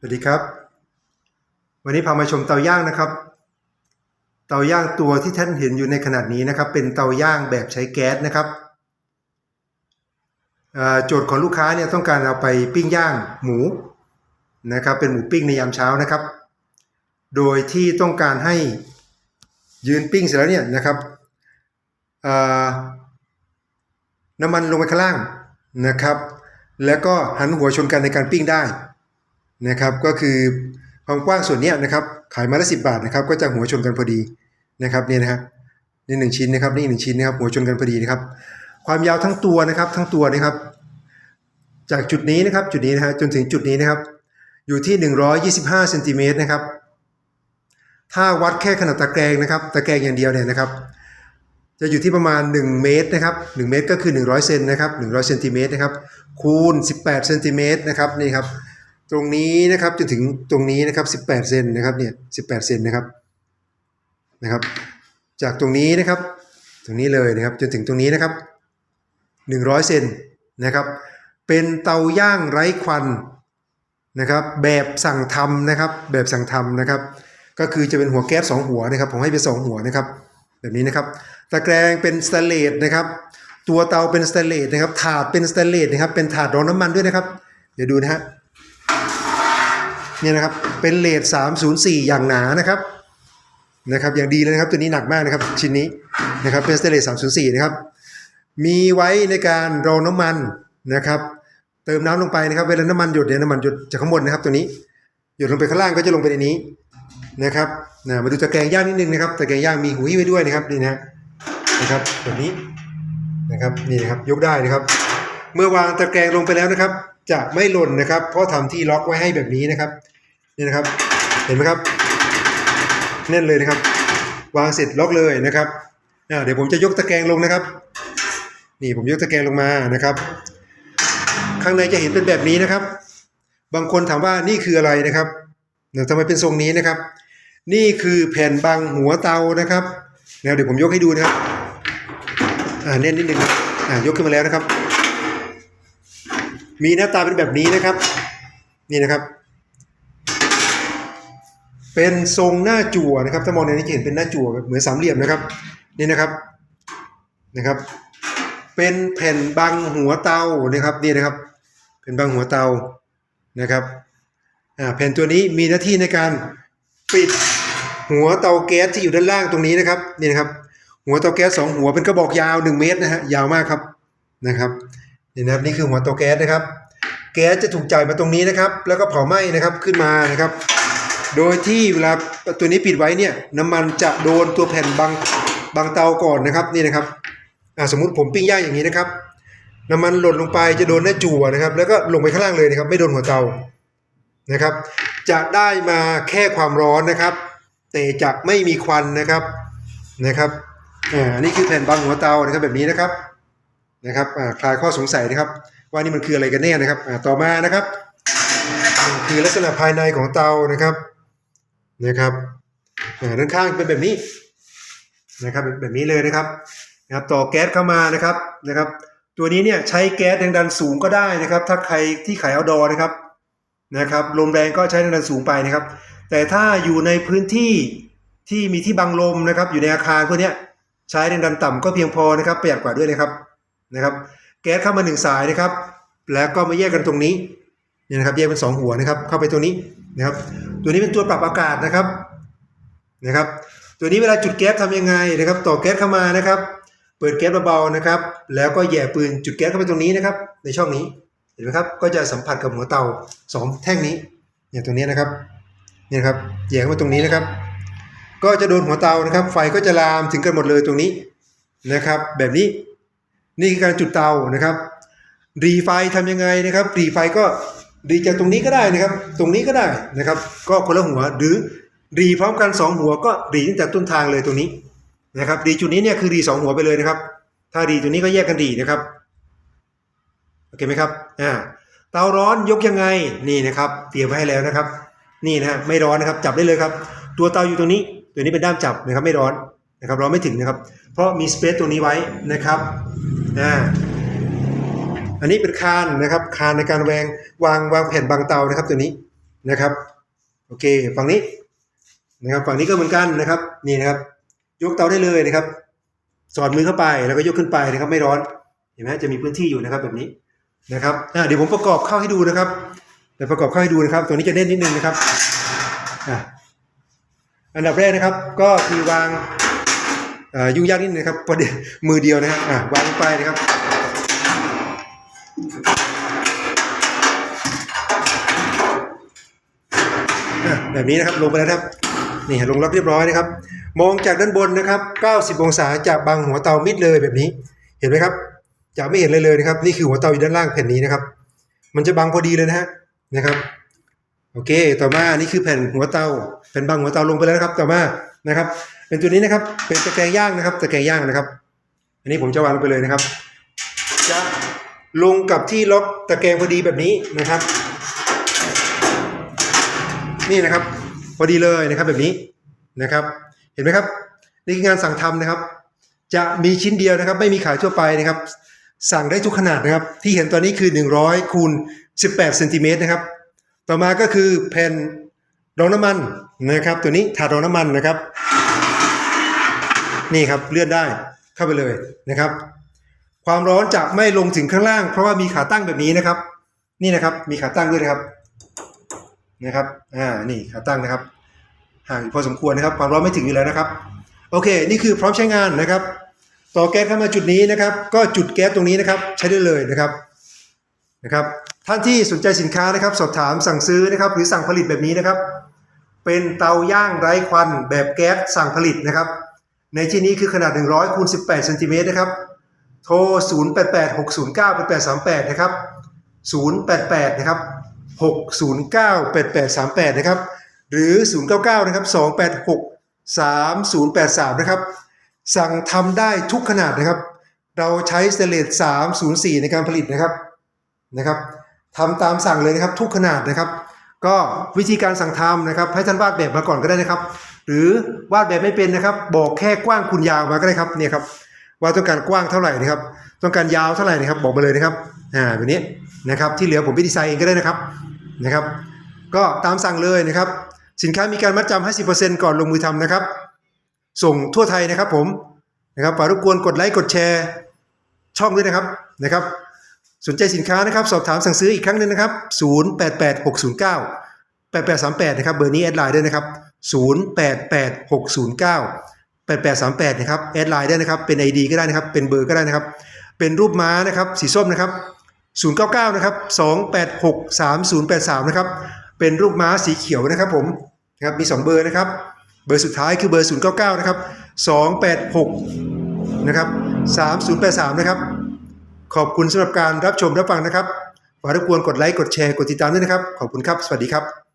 สวัสดีครับ วันนี้พามาชมเตาย่างนะครับ เตาย่างตัวที่ท่านเห็นอยู่ในขนาดนี้นะครับ เป็นเตาย่างแบบใช้แก๊สนะครับโจทย์ของลูกค้าเนี่ยต้องการเอาไปปิ้งย่างหมูนะครับ เป็นหมูปิ้งในยามเช้านะครับ โดยที่ต้องการให้ยืนปิ้งเสร็จแล้วเนี่ยนะครับน้ำมันลงไปข้างล่างนะครับ แล้วก็หันหัวชนกันในการปิ้งได้ นะครับก็คือความกว้างส่วนนี้นะครับขายมาละสิบาทนะครับก็จะหัวชนกันพอดีนะครับเนี่ยนะครับนี่หนึ่งชิ้นนะครับนี่หนึ่งชิ้นนะครับหัวชนกันพอดีนะครับ ความยาวทั้งตัวนะครับทั้งตัวนะครับ จากจุดนี้นะครับจุดนี้นะฮะจนถึงจุดนี้นะครับ อยู่ที่ 125เซนติเมตรนะครับถ้าวัดแค่ขนาดตะแกรงนะครับตะแกรงอย่างเดียวเนี่ยนะครับ จะอยู่ที่ประมาณ 1 เมตรนะครับ1เมตรก็คือ 100เซนนะครับ100เซนติเมตรนะครับคูณ 18เซนติเมตรนะครับนี่ครับ ตรงนี้นะครับจนถึงตรงนี้นะครับ 18 เซนนะครับเนี่ย18 เซนนะครับนะครับ จากตรงนี้นะครับ ตรงนี้เลยนะครับจนถึงตรงนี้นะครับ 100 เซนนะครับ เป็นเตาย่างไร้ควันนะครับ แบบสั่งทำนะครับ แบบสั่งทำนะครับ ก็คือจะเป็นหัวแก๊สสองหัวนะครับ ผมให้เป็นสองหัวนะครับ แบบนี้นะครับ ตะแกรงเป็นสแตนเลสนะครับ ตัวเตาเป็นสแตนเลสนะครับ ถาดเป็นสแตนเลสนะครับ เป็นถาดรองน้ำมันด้วยนะครับ เดี๋ยวดูนะฮะ เนี่ยนะครับเป็นเลท304 อย่างหนานะครับนะครับอย่างดีเลยนะครับตัวนี้หนักมากนะครับชิ้นนี้นะครับเป็นสเตเลส304นะครับมีไว้ในการรองน้ำมันนะครับเติมน้ำลงไปนะครับเวลาน้ำมันหยดเนี่ยน้ำมันหยดจากข้างบนนะครับตัวนี้หยดลงไปข้างล่างก็จะลงไปในนี้นะครับนะมาดูตะแกรงย่างนิดนึงนะครับตะแกรงย่างมีหุยไว้ด้วยนะครับนี่นะนะครับแบบนี้นะครับนี่นะครับยกได้นะครับ เมื่อวางตะแกรงลงไปแล้วนะครับ จะไม่หล่นนะครับ เพราะทำที่ล็อกไว้ให้แบบนี้นะครับนี่นะครับ เห็นไหมครับแน่นเลยนะครับ วางเสร็จล็อกเลยนะครับเดี๋ยวผมจะยกตะแกรงลงนะครับ นี่ผมยกตะแกรงลงมานะครับ ข้างในจะเห็นเป็นแบบนี้นะครับ บางคนถามว่านี่คืออะไรนะครับทำไมเป็นทรงนี้นะครับ นี่คือแผ่นบังหัวเตานะครับแล้วเดี๋ยวผมยกให้ดูนะครับอ่าแน่นนิดนึงอ่ายกขึ้นมาแล้วนะครับ มีหน้าตาเป็นแบบนี้นะครับ นี่นะครับ เป็นทรงหน้าจั่วนะครับ ถ้ามองในนี้จะเห็นเป็นหน้าจั่วเหมือนสามเหลี่ยมนะครับ นี่นะครับนะครับ เป็นแผ่นบังหัวเตานะครับนี่นะครับ เป็นบังหัวเตานะครับแผ่นตัวนี้มีหน้าที่ในการปิดหัวเตาแก๊สที่อยู่ด้านล่างตรงนี้นะครับนี่นะครับ หัวเตาแก๊สสองหัวเป็นกระบอกยาว 1 เมตรนะฮะยาวมากครับนะครับ นี่นะครับนี่คือหัวเตาแก๊สนะครับ แก๊สจะถูกจ่ายมาตรงนี้นะครับ แล้วก็เผาไหม้นะครับขึ้นมานะครับ โดยที่เวลาตัวนี้ปิดไว้เนี่ยน้ำมันจะโดนตัวแผ่นบางบางเตาก่อนนะครับนี่นะครับสมมุติผมปิ้งย่างอย่างนี้นะครับ น้ำมันหล่นลงไปจะโดนหน้าจั่วนะครับ แล้วก็ลงไปข้างล่างเลยนะครับ ไม่โดนหัวเตานะครับ จะได้มาแค่ความร้อนนะครับ แต่จะไม่มีควันนะครับนะครับอ่านนี้คือแผ่นบางหัวเตานะครับแบบนี้นะครับ นะครับคลายข้อสงสัยนะครับ ว่านี่มันคืออะไรกันแน่นะครับต่อมานะครับคือลักษณะภายในของเตานะครับนะครับด้านข้างเป็นแบบนี้นะครับแบบนี้เลยนะครับนะครับ ต่อแก๊สเข้ามานะครับนะครับ ตัวนี้เนี่ยใช้แก๊สแรงดันสูงก็ได้นะครับ ถ้าใครที่ขายเอาดอนะครับนะครับลมแรงก็ใช้แรงดันสูงไปนะครับ แต่ถ้าอยู่ในพื้นที่ที่มีที่บังลมนะครับ อยู่ในอาคารพวกนี้ใช้แรงดันต่ำก็เพียงพอนะครับประหยัดกว่าด้วยนะครับ นะครับ แก๊สเข้ามาหนึ่งสายนะครับ แล้วก็มาแยกกันตรงนี้เนี่ยนะครับแยกเป็นสองหัวนะครับ เข้าไปตรงนี้นะครับ ตัวนี้เป็นตัวปรับอากาศนะครับนะครับ ตัวนี้เวลาจุดแก๊สทำยังไงนะครับ ต่อแก๊สเข้ามานะครับ เปิดแก๊สเบาๆนะครับ แล้วก็แย่ปืนจุดแก๊สเข้าไปตรงนี้นะครับ ในช่องนี้เห็นไหมครับ ก็จะสัมผัสกับหัวเตาสองแท่งนี้เนี่ยตรงนี้นะครับเนี่ยครับแย่เข้ามาตรงนี้นะครับ ก็จะโดนหัวเตานะครับ ไฟก็จะลามถึงกันหมดเลยตรงนี้นะครับ แบบนี้ นี่คือการจุดเตานะครับ รีไฟทำยังไงนะครับ รีไฟก็รีจากตรงนี้ก็ได้นะครับ ตรงนี้ก็ได้นะครับ ก็คนละหัวหรือรีพร้อมกันสองหัวก็รีตั้งแต่ต้นทางเลยตรงนี้นะครับรีจุดนี้เนี่ยคือรีสองหัวไปเลยนะครับ ถ้ารีตัวนี้ก็แยกกันรีนะครับโอเคไหมครับอ่าเตาร้อนยกยังไงนี่นะครับเตรียมไว้ให้แล้วนะครับ นี่นะฮะไม่ร้อนนะครับจับได้เลยครับ ตัวเตาอยู่ตรงนี้ ตัวนี้เป็นด้ามจับนะครับไม่ร้อน นะครับเร้อนไม่ถึงนะครับ เพราะมีสเปซตรงนี้ไว้นะครับอ่าอันนี้เป็นคานนะครับคานในการแวงวางวางแผ่นบางเตานะครับตัวนี้นะครับโอเคฝั่งนี้นะครับฝั่งนี้ก็เหมือนกันนะครับนี่นะครับยกเตาได้เลยนะครับ สอดมือเข้าไปแล้วก็ยกขึ้นไปนะครับไม่ร้อนเห็นไหมจะมีพื้นที่อยู่นะครับแบบนี้นะครับเดี๋ยวผมประกอบเข้าให้ดูนะครับเดี๋ยวประกอบเข้าให้ดูนะครับ ตัวนี้จะเน้นนิดนึงนะครับอันดับแรกนะครับก็คือวาง ยุ่งยากนิดนึงนะครับเพระเดี๋ยวมือเดียวนะฮะวางลงไปนะครับแบบนี้นะครับลงไปแล้วครับนี่ลงรับเรียบร้อยนะครับ มองจากด้านบนนะครับ 90 องศาจากบังหัวเตามิดเลยแบบนี้ เห็นไหมครับจะไม่เห็นเลยเลยนะครับ นี่คือหัวเตาอยู่ด้านล่างแผ่นนี้นะครับ มันจะบังพอดีเลยนะฮะนะครับโอเค ต่อมานี่คือแผ่นหัวเตาแผ่นบังหัวเตาลงไปแล้วนะครับ ต่อมานะครับ เป็นตัวนี้นะครับ เป็นตะแกรงย่างนะครับ ตะแกรงย่างนะครับ อันนี้ผมจะวางลงไปเลยนะครับ จะลงกับที่ล็อกตะแกรงพอดีแบบนี้นะครับ นี่นะครับ พอดีเลยนะครับแบบนี้นะครับ เห็นไหมครับ นี่คืองานสั่งทำนะครับ จะมีชิ้นเดียวนะครับ ไม่มีขายทั่วไปนะครับ สั่งได้ทุกขนาดนะครับ ที่เห็นตอนนี้คือ 100คูณ18เซนติเมตรนะครับ ต่อมาก็คือแผ่นรองน้ำมันนะครับ ตัวนี้ถาดรองน้ำมันนะครับ นี่ครับเลื่อนได้เข้าไปเลยนะครับ ความร้อนจะไม่ลงถึงข้างล่าง เพราะว่ามีขาตั้งแบบนี้นะครับ นี่นะครับมีขาตั้งด้วยนะครับนะครับอ่านี่ขาตั้งนะครับ ห่างพอสมควรนะครับ ความร้อนไม่ถึงอยู่แล้วนะครับ โอเค นี่คือพร้อมใช้งานนะครับ ต่อแก๊สเข้ามาจุดนี้นะครับ ก็จุดแก๊สตรงนี้นะครับ ใช้ได้เลยนะครับนะครับท่านที่สนใจสินค้านะครับ สอบถามสั่งซื้อนะครับ หรือสั่งผลิตแบบนี้นะครับ เป็นเตาย่างไร้ควันแบบแก๊สสั่งผลิตนะครับ ในที่นี้คือขนาด 100คูณ18เซนติเมตรนะครับโทร 0886098838 นะครับ 088 นะครับ 6098838 นะครับ หรือ 099 นะครับ 286 3083 นะครับ สั่งทำได้ทุกขนาดนะครับ เราใช้สเตเลส304 ในการผลิตนะครับ นะครับทำตามสั่งเลยนะครับทุกขนาดนะครับ ก็วิธีการสั่งทำนะครับ ให้ท่านวาดแบบมาก่อนก็ได้นะครับ หรือวาดแบบไม่เป็นนะครับ บอกแค่กว้างคูณยาวมาก็ได้ครับเนี่ยครับว่าต้องการกว้างเท่าไหร่นะครับ ต้องการยาวเท่าไหร่นะครับบอกมาเลยนะครับอ่าแบบนี้นะครับที่เหลือผมไปดีไซน์เองก็ได้นะครับนะครับ ก็ตามสั่งเลยนะครับ สินค้ามีการมัดจำ50%ก่อนลงมือทำนะครับ ส่งทั่วไทยนะครับผมนะครับฝากรบกวนกดไลค์กดแชร์ช่องด้วยนะครับนะครับ สนใจสินค้านะครับ สอบถามสั่งซื้ออีกครั้งหนึงนะครับ 088609 8838 นะครับเบอร์นี้แอดไลน์ด้วยนะครับ 088609 8838นะครับแอดไลน์ได้นะครับเป็น ID ก็ได้นะครับเป็นเบอร์ก็ได้นะครับ เป็นรูปม้านะครับสีส้มนะครับ 099นะครับ286 3083นะครับเป็นรูปม้าสีเขียวนะครับผมนะครับมี 2 เบอร์นะครับ เบอร์สุดท้ายคือเบอร์ 099นะครับ286นะครับ3083นะครับขอบคุณสำหรับการรับชมรับฟังนะครับฝากรบกวนกดไลค์กดแชร์กดติดตามด้วยนะครับ ขอบคุณครับ สวัสดีครับ